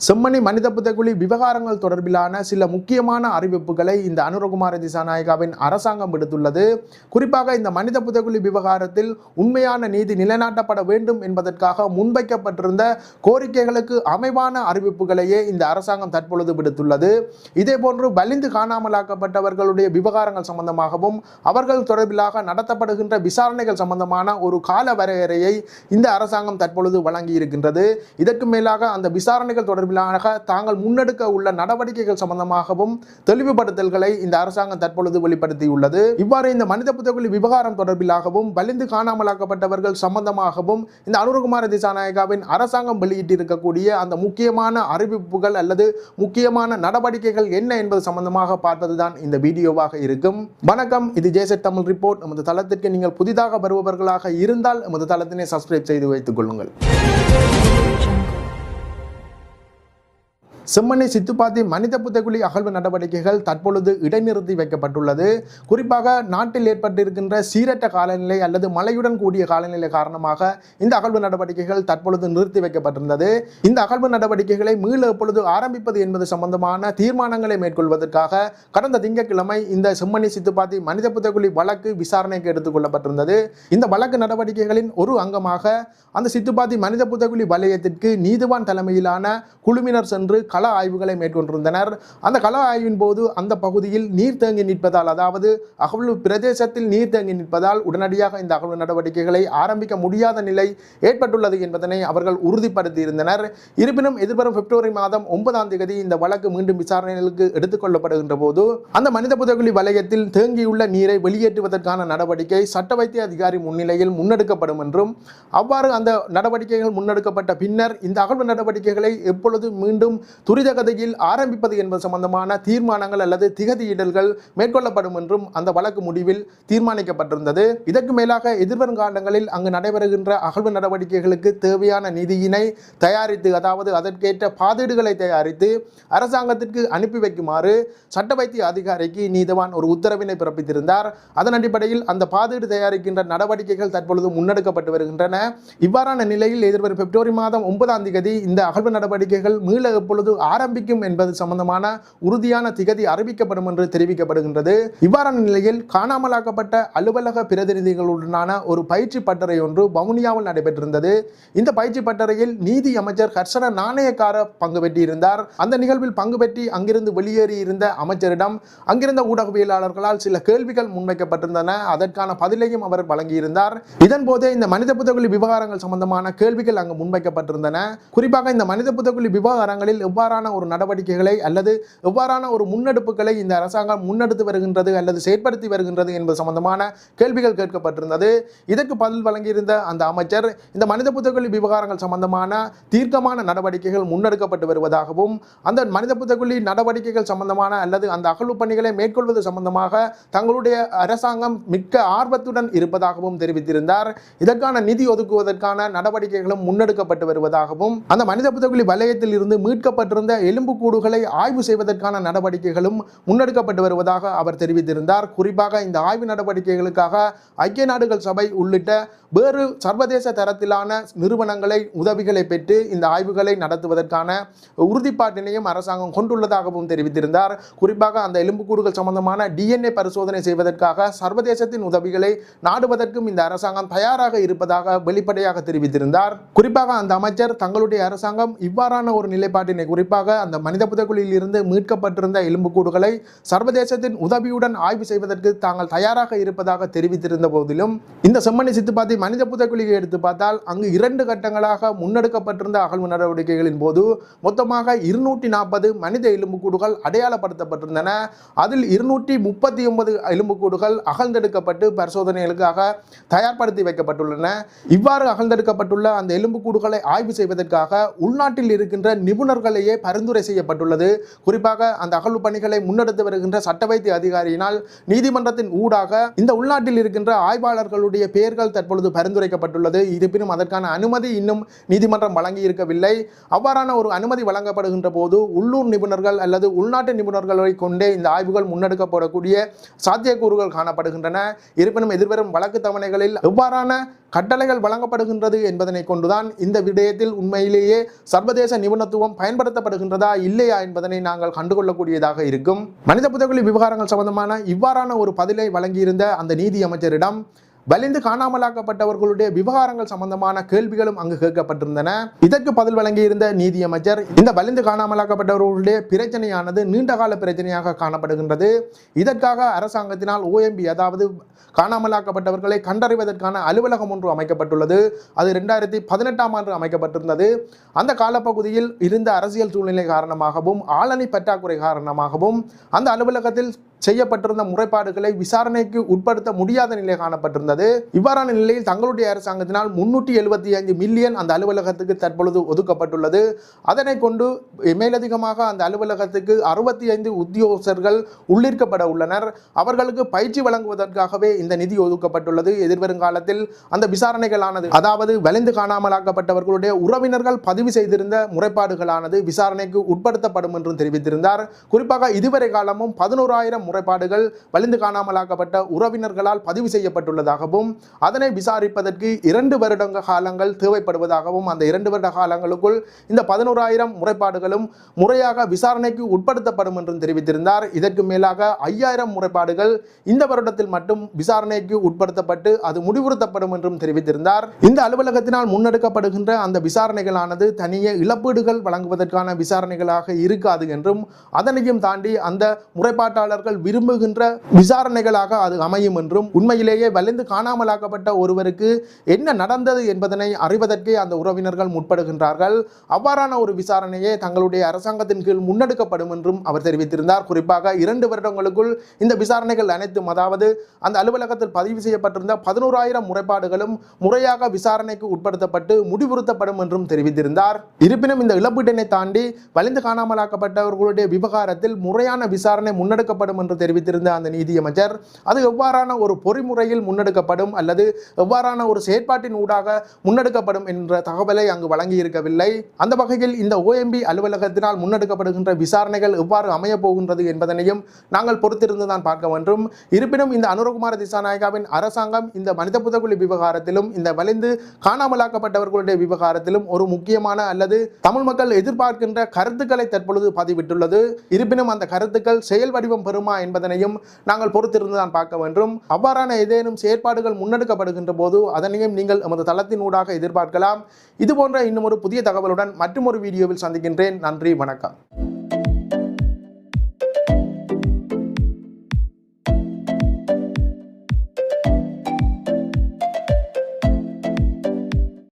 செம்மணி மனித புதைக்குழி விவகாரங்கள் தொடர்பிலான சில முக்கியமான அறிவிப்புகளை இந்த அனுரகுமார திசாநாயகாவின் அரசாங்கம் விடுத்துள்ளது. குறிப்பாக இந்த மனித புதைக்குழி விவகாரத்தில் உண்மையான நீதி நிலைநாட்டப்பட வேண்டும் என்பதற்காக முன்வைக்கப்பட்டிருந்த கோரிக்கைகளுக்கு அமைவான அறிவிப்புகளையே இந்த அரசாங்கம் தற்பொழுது விடுத்துள்ளது. இதேபோன்று வலிந்து காணாமலாக்கப்பட்டவர்களுடைய விவகாரங்கள் சம்பந்தமாகவும் அவர்கள் தொடர்பிலாக நடத்தப்படுகின்ற விசாரணைகள் சம்பந்தமான ஒரு கால வரையறையை இந்த அரசாங்கம் தற்பொழுது வழங்கி இருக்கின்றது இதற்கு மேலாக அந்த விசாரணைகள் தொடர்பிலாக தாங்கள் முன்னெடுக்க உள்ள நடவடிக்கைகள் சம்பந்தமாகவும் தெளிவுபடுத்தல்களை இந்த அரசாங்கம் தற்பொழுது வெளிப்படுத்தியுள்ளது. இவ்வாறு இந்த மனித புத்தகுலி விவகாரம் தொடர்பிலாகவும் வலிந்து காணாமலாக்கப்பட்டவர்கள் சம்பந்தமாகவும் இந்த அனுரகுமார திசாநாயகாவின் அரசாங்கம் வெளியிட்டிருக்கக்கூடிய அந்த முக்கியமான அறிவிப்புகள் அல்லது முக்கியமான நடவடிக்கைகள் என்ன என்பது சம்பந்தமாக பார்ப்பதுதான் இந்த வீடியோவாக இருக்கும். வணக்கம் இது ஜேசட் தமிழ் ரிப்போர்ட். நமது தளத்திற்கு நீங்கள் புதிதாக வருபவர்களாக இருந்தால் நமது தளத்தினை சப்ஸ்கிரைப் செய்து வைத்துக் கொள்ளுங்கள். செம்மண்ணை சித்துப்பாத்தி மனித புதைக்குழி அகழ்வு நடவடிக்கைகள் தற்பொழுது இடைநிறுத்தி வைக்கப்பட்டுள்ளது. குறிப்பாக நாட்டில் ஏற்பட்டிருக்கின்ற சீரற்ற காலநிலை அல்லது மழையுடன் கூடிய காலநிலை காரணமாக இந்த அகழ்வு நடவடிக்கைகள் தற்பொழுது நிறுத்தி வைக்கப்பட்டிருந்தது. இந்த அகழ்வு நடவடிக்கைகளை மீள எப்பொழுது ஆரம்பிப்பது என்பது சம்பந்தமான தீர்மானங்களை மேற்கொள்வதற்காக கடந்த திங்கட்கிழமை இந்த செம்மணி சித்துப்பாத்தி மனித புதைக்குழி வழக்கு விசாரணைக்கு எடுத்துக் கொள்ளப்பட்டிருந்தது. இந்த வழக்கு நடவடிக்கைகளின் ஒரு அங்கமாக அந்த சித்துப்பாத்தி மனித புதைக்குழி வலயத்திற்கு நீதிவான் தலைமையிலான குழுவினர் சென்று கள ஆய்வுகளை மேற்கொண்டிருந்தனர். அந்த கள ஆய்வின் போது அந்த பகுதியில் நீர் தேங்கி நிற்பதால் அதாவது அகழ்வு பிரதேசத்தில் நீர் தேங்கி நிற்பதால் உடனடியாக இந்த அகழ்வு நடவடிக்கைகளை ஆரம்பிக்க முடியாத நிலை ஏற்பட்டுள்ளது என்பதனை அவர்கள் உறுதிப்படுத்தியிருந்தனர். இருப்பினும் எதிர்வரும் பிப்ரவரி மாதம் ஒன்பதாம் தேதி இந்த வழக்கு மீண்டும் விசாரணைகளுக்கு எடுத்துக்கொள்ளப்படுகின்ற போது அந்த மனித புதகுலி வலயத்தில் தேங்கியுள்ள நீரை வெளியேற்றுவதற்கான நடவடிக்கை சட்ட வைத்திய அதிகாரி முன்னிலையில் முன்னெடுக்கப்படும் என்றும் அவ்வாறு அந்த நடவடிக்கைகள் முன்னெடுக்கப்பட்ட பின்னர் இந்த அகழ்வு நடவடிக்கைகளை எப்பொழுது மீண்டும் துரிதகதையில் ஆரம்பிப்பது என்பது சம்பந்தமான தீர்மானங்கள் அல்லது திகதியிடல்கள் மேற்கொள்ளப்படும் என்றும் அந்த வழக்கு முடிவில் தீர்மானிக்கப்பட்டிருந்தது. இதற்கு மேலாக எதிர்வரும் காலங்களில் அங்கு நடைபெறுகின்ற அகழ்வு நடவடிக்கைகளுக்கு தேவையான நிதியினை தயாரித்து அதாவது அதற்கேற்ற பாதீடுகளை தயாரித்து அரசாங்கத்திற்கு அனுப்பி வைக்குமாறு சட்ட வைத்திய அதிகாரிக்கு நீதவான் ஒரு உத்தரவினை பிறப்பித்திருந்தார். அதன் அடிப்படையில் அந்த பாதீடு தயாரிக்கின்ற நடவடிக்கைகள் தற்பொழுது முன்னெடுக்கப்பட்டு வருகின்றன. இவ்வாறான நிலையில் எதிர்வரும் பிப்ரவரி மாதம் ஒன்பதாம் தேதி இந்த அகழ்வு நடவடிக்கைகள் மீள எப்பொழுது ஆரம்பிக்கும் என்பது சம்பந்தமான உறுதியான திகதி அறிவிக்கப்படும் என்று தெரிவிக்கப்படுகின்றது. இவ்வாறான நிலையில் காணாமலாக்கப்பட்ட அலுவலக பிரதிநிதிகளுடனான ஒரு பயிற்சி பட்டறை ஒன்று வவுனியாவில் நடைபெற்றிருந்தது. இந்த பயிற்சி பட்டறையில் நீதி அமைச்சர் ஹர்ஷன நாணயக்கார பங்கு பெற்றிருந்தார். அந்த நிகழ்வில் பங்கு பெற்றி அங்கிருந்து வெளியேறி இருந்த அமைச்சரிடம் அங்கிருந்த ஊடகவியலாளர்களால் சில கேள்விகள் முன்வைக்கப்பட்டிருந்தன. அதற்கான பதிலையும் அவர் வழங்கியிருந்தார். இதன் போதே இந்த மனித புத்தகுலி விவகாரங்கள் சம்பந்தமான கேள்விகள் அங்கு முன்வைக்கப்பட்டிருந்தன. குறிப்பாக இந்த மனித புத்தகுலி விவகாரங்களில் எவ்வாறான ஒரு நடவடிக்கைகளை அல்லது எவ்வாறான ஒரு முன்னெடுப்புகளை இந்த அரசாங்கம் முன்னெடுத்து வருகின்றது அல்லது செயற்படுத்தி வருகின்றது என்பது சம்பந்தமான கேள்விகள் கேட்கப்பட்டிருந்தது. இதற்கு பதில் வழங்கியிருந்த அந்த அமைச்சர் இந்த மனித புத்தகுலி விவகாரங்கள் சம்பந்தமான தீர்க்கமான நடவடிக்கைகள் முன்னெடுக்கப்பட்டு வருவதாகவும் அந்த மனித புத்தகுலி நடவடிக்கைகள் சம்பந்தமான அல்லது அந்த அகழ்வு பணிகளை மேற்கொள்வது சம்பந்தமாக தங்களுடைய அரசாங்கம் மிக்க ஆர்வத்துடன் இருப்பதாகவும் தெரிவித்திருந்தார். இதற்கான நிதி ஒதுக்குவதற்கான நடவடிக்கைகளும் முன்னெடுக்கப்பட்டு வருவதாகவும் அந்த மனித புத்தகுலி வலயத்தில் இருந்து மீட்கப்பட்டு எலும்பு எலும்புக்கூடுகளை ஆய்வு செய்வதற்கான நடவடிக்கைகளும் முன்னெடுக்கப்பட்டு வருவதாக அவர் தெரிவித்திருந்தார். குறிப்பாக இந்த ஆய்வு நடவடிக்கைகளுக்காக ஐக்கிய நாடுகள் சபை உள்ளிட்ட வேறு சர்வதேச தரத்திலான நிறுவனங்களை உதவிகளை பெற்று இந்த ஆய்வுகளை நடத்துவதற்கான உறுதிப்பாட்டினையும் அரசாங்கம் கொண்டுள்ளதாகவும் தெரிவித்திருந்தார். குறிப்பாக அந்த எலும்புக்கூடுகள் சம்பந்தமான டிஎன்ஏ பரிசோதனை செய்வதற்காக சர்வதேசத்தின் உதவிகளை நாடுவதற்கும் இந்த அரசாங்கம் தயாராக இருப்பதாக வெளிப்படையாக தெரிவித்திருந்தார். குறிப்பாக அந்த அமைச்சர் தங்களுடைய அரசாங்கம் இவ்வாறான ஒரு நிலைப்பாட்டினை குறிப்பாக அந்த மனித புதைக்குழியில் இருந்து மீட்கப்பட்டிருந்த எலும்புக்கூடுகளை சர்வதேசத்தின் உதவியுடன் ஆய்வு செய்வதற்கு தாங்கள் தயாராக இருப்பதாக தெரிவித்திருந்த போதிலும் இந்த செம்மணி சித்துப்பாத்தி மனித புதைக்குழியை எடுத்து பார்த்தால் அங்கு இரண்டு கட்டங்களாக முன்னெடுக்கப்பட்டிருந்த அகழ்வு நடவடிக்கைகளின் போது மொத்தமாக இருநூற்றி நாற்பது மனித எலும்புக்கூடுகள் அடையாளப்படுத்தப்பட்டிருந்தன. அதில் இருநூற்றி முப்பத்தி ஒன்பது எலும்புக்கூடுகள் அகழ்ந்தெடுக்கப்பட்டு பரிசோதனைகளுக்காக தயார்படுத்தி வைக்கப்பட்டுள்ளன. இவ்வாறு அகழ்ந்தெடுக்கப்பட்டுள்ள அந்த எலும்புக்கூடுகளை ஆய்வு செய்வதற்காக உள்நாட்டில் இருக்கின்ற நிபுணர்களை நிபுணர்களையே பரிந்துரை செய்யப்பட்டுள்ளது. குறிப்பாக அந்த அகழ்வு பணிகளை முன்னெடுத்து வருகின்ற சட்ட வைத்திய அதிகாரியினால் நீதிமன்றத்தின் ஊடாக இந்த உள்நாட்டில் இருக்கின்ற ஆய்வாளர்களுடைய பெயர்கள் தற்பொழுது பரிந்துரைக்கப்பட்டுள்ளது. இருப்பினும் அதற்கான அனுமதி இன்னும் நீதிமன்றம் வழங்கி இருக்கவில்லை அவ்வாறான ஒரு அனுமதி வழங்கப்படுகின்ற போது உள்ளூர் நிபுணர்கள் அல்லது உள்நாட்டு நிபுணர்களை கொண்டே இந்த ஆய்வுகள் முன்னெடுக்கப்படக்கூடிய சாத்தியக்கூறுகள் காணப்படுகின்றன. இருப்பினும் எதிர்வரும் வழக்கு தவணைகளில் எவ்வாறான கட்டளைகள் வழங்கப்படுகின்றது என்பதனை கொண்டுதான் இந்த விடயத்தில் உண்மையிலேயே சர்வதேச நிபுணத்துவம் பயன்படுத்த உட்படுத்தப்படுகின்றதா இல்லையா என்பதனை நாங்கள் கண்டுகொள்ளக்கூடியதாக இருக்கும். மனித புதைகுழி விவகாரங்கள் சம்பந்தமான இவ்வாறான ஒரு பதிலை வழங்கியிருந்த அந்த நீதி அமைச்சரிடம் வலிந்து காணாமலாக்கப்பட்டவர்களுடைய விவகாரங்கள் சம்பந்தமான கேள்விகளும் அங்கு கேட்கப்பட்டிருந்தன. இதற்கு பதில் வழங்கியிருந்த நீதியமைச்சர் இந்த வலிந்து காணாமலாக்கப்பட்டவர்களுடைய பிரச்சனையானது நீண்டகால பிரச்சனையாக காணப்படுகின்றது. இதற்காக அரசாங்கத்தினால் ஓஎம்பி அதாவது காணாமலாக்கப்பட்டவர்களை கண்டறிவதற்கான அலுவலகம் ஒன்று அமைக்கப்பட்டுள்ளது. அது ரெண்டாயிரத்தி பதினெட்டாம் ஆண்டு அமைக்கப்பட்டிருந்தது. அந்த காலப்பகுதியில் இருந்த அரசியல் சூழ்நிலை காரணமாகவும் ஆளணி பற்றாக்குறை காரணமாகவும் அந்த அலுவலகத்தில் செய்யப்பட்டிருந்த முறைப்பாடுகளை விசாரணைக்கு உட்படுத்த முடியாத நிலை காணப்பட்டிருந்தது. இவ்வாறான நிலையில் தங்களுடைய அரசாங்கத்தினால் முன்னூற்றி எழுபத்தி ஐந்து மில்லியன் அந்த அலுவலகத்துக்கு தற்பொழுது ஒதுக்கப்பட்டுள்ளது. அதனை கொண்டு மேலதிகமாக அந்த அலுவலகத்துக்கு அறுபத்தி ஐந்து உத்தியோகஸ்தர்கள் உள்ளிருக்கப்பட உள்ளனர். அவர்களுக்கு பயிற்சி வழங்குவதற்காகவே இந்த நிதி ஒதுக்கப்பட்டுள்ளது. எதிர்வரும் காலத்தில் அந்த விசாரணைகளானது அதாவது வலிந்து காணாமலாக்கப்பட்டவர்களுடைய உறவினர்கள் பதிவு செய்திருந்த முறைப்பாடுகளானது விசாரணைக்கு உட்படுத்தப்படும் என்றும் தெரிவித்திருந்தார். குறிப்பாக இதுவரை காலமும் பதினோராயிரம் முறைப்பாடுகள் வலிந்து காணாமலாக்கப்பட்ட உறவினர்களால் பதிவு செய்யப்பட்டுள்ளதாகவும் அதனை விசாரிப்பதற்கு இரண்டு வருட காலங்கள் தேவைப்படுவதாகவும் அந்த இரண்டு வருட காலங்களுக்குள் இந்த பதினோராயிரம் முறைப்பாடுகளும் முறையாக விசாரணைக்கு உட்படுத்தப்படும் என்றும் தெரிவித்திருந்தார். இதற்கு மேலாக ஐயாயிரம் முறைப்பாடுகள் இந்த வருடத்தில் மட்டும் விசாரணைக்கு உட்படுத்தப்பட்டு அது முடிவுறுத்தப்படும் என்றும் தெரிவித்திருந்தார். இந்த அலுவலகத்தினால் முன்னெடுக்கப்படுகின்ற அந்த விசாரணைகளானது தனியே இழப்பீடுகள் வழங்குவதற்கான விசாரணைகளாக இருக்காது என்றும் அதனையும் தாண்டி அந்த முறைப்பாட்டாளர்கள் அவர்கள் விரும்புகின்ற விசாரணைகளாக அது அமையும் என்றும் உண்மையிலேயே வலிந்து காணாமலாக்கப்பட்ட ஒருவருக்கு என்ன நடந்தது என்பதனை அறிவதற்கே அந்த உறவினர்கள் முற்படுகின்றார்கள். அவ்வாறான ஒரு விசாரணையே தங்களுடைய அரசாங்கத்தின் கீழ் முன்னெடுக்கப்படும் என்றும் அவர் தெரிவித்திருந்தார். குறிப்பாக இரண்டு வருடங்களுக்குள் இந்த விசாரணைகள் அனைத்தும் அதாவது அந்த அலுவலகத்தில் பதிவு செய்யப்பட்டிருந்த பதினோராயிரம் முறைப்பாடுகளும் முறையாக விசாரணைக்கு உட்படுத்தப்பட்டு முடிவுறுத்தப்படும் என்றும் தெரிவித்திருந்தார். இருப்பினும் இந்த இழப்பீட்டினை தாண்டி வலிந்து காணாமலாக்கப்பட்டவர்களுடைய விவகாரத்தில் முறையான விசாரணை முன்னெடுக்கப்படும் என்று தெரிவித்திருந்த அந்த நீதியமைச்சர் அது எவ்வாறான ஒரு பொறிமுறையில் முன்னெடுக்கப்படும் அல்லது எவ்வாறான ஒரு செயற்பாட்டின் ஊடாக முன்னெடுக்கப்படும் என்ற தகவலை அங்கு வழங்கியிருக்கவில்லை. அந்த வகையில் இந்த ஓஎம்பி அலுவலகத்தினால் முன்னெடுக்கப்படுகின்ற விசாரணைகள் எவ்வாறு அமையப் போகின்றது என்பதனையும் நாங்கள் பொறுத்திருந்து தான் பார்க்க வேண்டும். இருப்பினும் இந்த அனுரகுமார திசாநாயகாவின் அரசாங்கம் இந்த மனித புதகுலி விவகாரத்திலும் இந்த வலிந்து காணாமலாக்கப்பட்டவர்களுடைய விவகாரத்திலும் ஒரு முக்கியமான அல்லது தமிழ் மக்கள் எதிர்பார்க்கின்ற கருத்துக்களை தற்பொழுது பதிவிட்டுள்ளது. இருப்பினும் அந்த கருத்துக்கள் செயல் வடிவம் பெறுமா என்பதனையும் நாங்கள் பொறுத்திருந்து தான் பார்க்க வேண்டும். அவ்வாறான ஏதேனும் செயற்பாடுகள் முன்னெடுக்கப்படுகின்ற போது அதனையும் நீங்கள் எமது தளத்தினூடாக எதிர்பார்க்கலாம். இதுபோன்ற இன்னும் ஒரு புதிய தகவலுடன் மற்றும் ஒரு வீடியோவில் சந்திக்கின்றேன். நன்றி வணக்கம்.